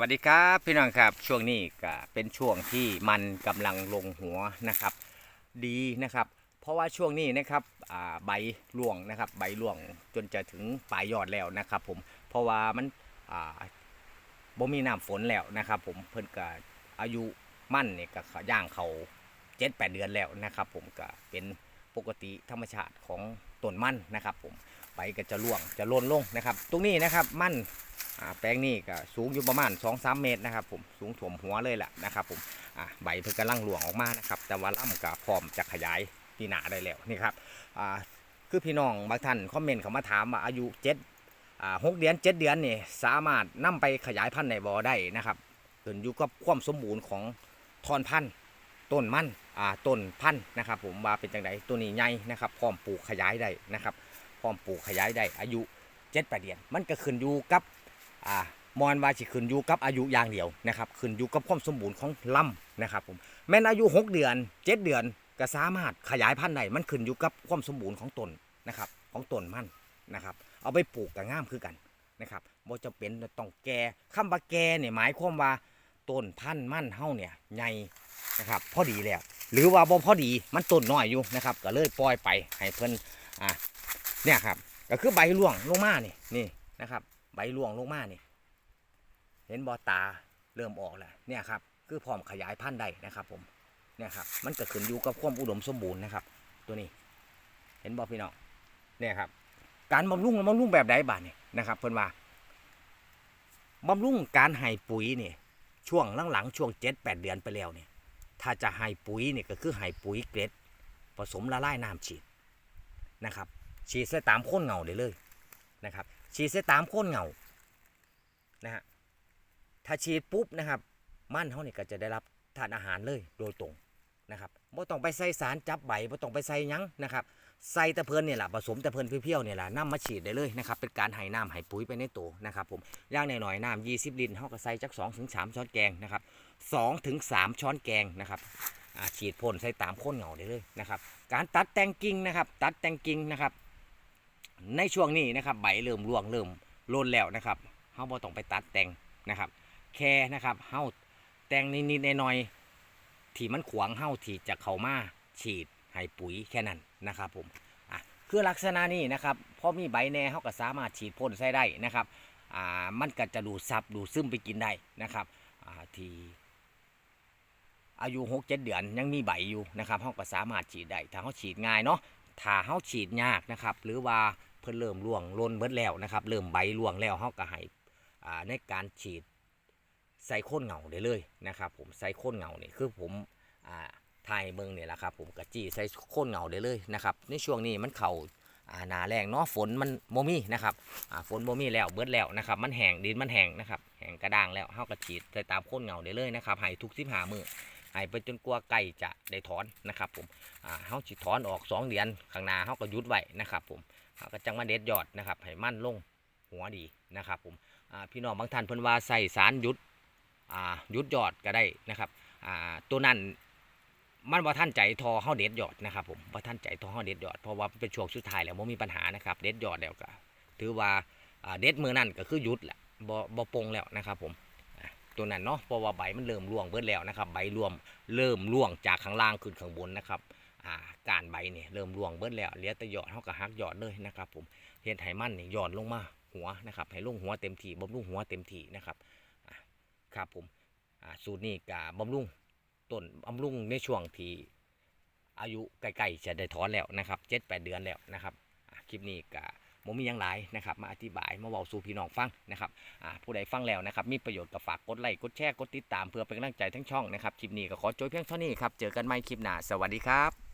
วัสดีครับพี่น้องครับช่วงนี้ก็เป็นช่วงที่มันกำลังลงหัวนะครับ ดีนะครับ เพราะว่าช่วงนี้นะครับใบร่วงนะครับ ใบร่วงจนจะถึงปลายยอดแล้วนะครับ ผมเพราะว่ามันบ่มีน้ำฝนแล้วนะครับ ผมเพิ่นก็อายุมั่นเนี่ยก็ย่างเขาเจ็ดแปดเดือนแล้วนะครับ ผมก็เป็นปกติธรรมชาติของต้นมันนะครับ ผมใบก็จะร่วงจะโลนลงนะครับ ตรงนี้นะครับมันอ่า แปลงนี้ก็สูงอยู่ประมาณ2-3เมตรนะครับผมสูงถ่วมหัวเลยแหละนะครับผมใบเพิ่งกำลังหลวงออกมานะครับแต่ว่าล่ำก็พร้อมจะขยายปีหนาได้แล้วนี่ครับคือพี่น้องบางท่านคอมเมนต์เขามาถามว่าอายุ7อ่าหกเดือน7เดือนนี่สามารถนำไปขยายพันธุ์ในบ่อได้นะครับขึ้นอยู่กับความสมบูรณ์ของทอนพันธุ์ต้นมันต้นพันธุ์นะครับ ผมว่าเป็นจังไดตัวนี้ใหญ่นะครับพร้อมปลูกขยายได้นะครับพร้อมปลูกขยายได้อายุ7 8เดือน มันก็ขึ้นอยู่กับ อ่ามอนว่าสิขึ้นอยู่กับอายุอย่างเดียวนะครับขึ้นอยู่กับความสมบูรณ์ของลำนะครับผมแม้นอายุ 6 เดือน 7 เดือนก็สามารถขยายพันธุ์ได้มันขึ้นอยู่กับความสมบูรณ์ของต้นนะครับของต้นมันนะครับ เอาไปปลูกก็งามคือกันนะครับบ่จะเป็นต้องแก่คำว่าแก่เนี่ยหมายความว่าต้นพันธุ์มันเฮาเนี่ยใหญ่นะครับพอดีแล้วหรือว่าบ่พอดีมันต้นน้อยอยู่นะครับ ก็เลยปล่อยไปให้เพิ่นอ่าเนี่ยครับก็คือใบร่วงลงมานี่นี่นะครับ ใบร่วงลงมานี่ เห็นบอตาเริ่มออกแล้วเนี่ยครับคือพร้อมขยายพันธุ์ได้นะครับ ผมเนี่ยครับมันก็ขึ้นอยู่กับความอุดมสมบูรณ์นะครับ ตัวนี้ เห็นบอพี่น้องเนี่ยครับ การบำรุงบำรุงแบบใดบ้านนี่นะครับ เพิ่นว่าบำรุงการให้ปุ๋ยนี่ช่วงหลังๆช่วงเจ็ดแปดเดือนไปแล้วเนี่ยถ้าจะให้ปุ๋ยเนี่ยก็คือให้ปุ๋ยเกล็ดผสมละลายน้ำฉีดนะครับ ฉีดใส่ตามโคนเงาได้เลยนะครับ ฉีดใส่ตามโค่นเงานะฮะถ้าฉีดปุ๊บนะครับ มั่นเขาเนี่ยก็จะได้รับทานอาหารเลยโดยตรงนะครับบ่ต้องไปใส่สารจับใบบ่ต้องไปใส่ยั้งนะครับใส่ตะเพินเนี่ยแหละผสมตะเพินเพียวๆเนี่ยแหละน้ำมาฉีดได้เลยนะครับเป็นการให้น้ำให้ปุ๋ยไปในตัวนะครับผมย่างหน่อยๆน้ำ20ลิตรเขาก็ใส่จัก2ถึง3ช้อนแกงนะครับ2ถึง3ช้อนแกงนะครับฉีดพ่นใส่ตามโค่นเงาได้เลยนะครับการตัดแต่งกิ่งนะครับตัดแต่งกิ่งนะครับ ในช่วงนี้นะครับใบเริ่มร่วงเริ่มโลนแล้วนะครับเขาบ่ต้องไปตัดแต่งนะครับ แค่นะครับเฮาแต่งนิดๆหน่อยๆที่มันขวางเฮาที่จะเข้ามาฉีดให้ปุ๋ยแค่นั้นนะครับผมอะคือลักษณะนี้นะครับพอมีใบแน่เฮาก็สามารถฉีดพ่นใส่ได้นะครับอ่ามันก็จะดูดซับดูดซึมไปกินได้นะครับอ่าที่อายุ6 7เดือนยังมีใบอยู่นะครับเฮาก็สามารถฉีดได้ถ้าเฮาฉีดง่ายเนาะถ้าเฮาฉีดยากนะครับ หรือว่า เพิ่นเริ่มร่วงล้นเบิดแล้วนะครับ เริ่มใบร่วงแล้วเฮาก็ให้ในการฉีดใส่โคนเหงาได้เลยนะครับ ผมใส่โคนเหงาเนี่ยคือผมอถ่ายเมืองเนี่ยแหละครับ ผมกระจี้ใส่โคนเหงาได้เลยนะครับ ในช่วงนี้มันเข่าอ่าหนาแรงเนาะฝนมันโมมี่นะครับฝนโมมี่แล้วเบิดแล้วนะครับ มันแห้งดินมันแห้งนะครับแห้งกระด้างแล้วเฮากระฉีดใส่ตามโคนเหงาได้เลยนะครับให้ทุกสิบหามือให้ไปจนกลัวาไก่จะได้ถอนนะครับผมเฮาสิถอนออกสองเดือนข้างหน้าเฮาก็ยุดไว้นะครับผม ก็จังมาเด็ดยอดนะครับให้มั่นลงหัวดีนะครับผมพี่น้องบางท่านเพิ่นว่าใส่สารยุดยุดยอดก็ได้นะครับตัวนั้นมันว่าท่านใจทอเฮาเด็ดยอดนะครับผมว่าท่านใจทอเฮาเด็ดยอดเพราะว่าเป็นช่วงสุดท้ายแล้วบ่มีปัญหานะครับเด็ดยอดแล้วก็ถือว่าเด็ดมือนั่นก็คือยุดแหละบ่บ่ปงแล้วนะครับผมตัวนั้นเนาะเพราะว่าใบมันเริ่มร่วงเบิดแล้วนะครับ ใบรวมเริ่มร่วงจากข้างล่างขึ้นข้างบนนะครับ การใบเนี่ยเริ่มร่วงเบิดแล้วเหลือแต่ยอดเฮาก็หักยอดเลยนะครับ ผมเฮ็ดให้มันเนี่ยยอดลงมาหัวนะครับให้ลงหัวเต็มที่บำรุงหัวเต็มที่นะครับครับผมสูตรนี้กบำรุงต้นบำรุงในช่วงที่อายุใกล้ๆจะได้ถอนแล้วนะครับเจ็ดแปดเดือนแล้วนะครับคลิปนี้กะมมีหยังหลายนะครับมาอธิบายมาเว้าสู่พี่น้องฟังนะครับผู้ใดฟังแล้วนะครับมีประโยชน์ก็ฝากกดไลค์กดแชร์กดติดตามเพื่อเป็นกำลังใจทั้งช่องนะครับคลิปนี้ก็ขอจบเพียงเท่านี้ครับเจอกันใหม่คลิปหน้าสวัสดีครับ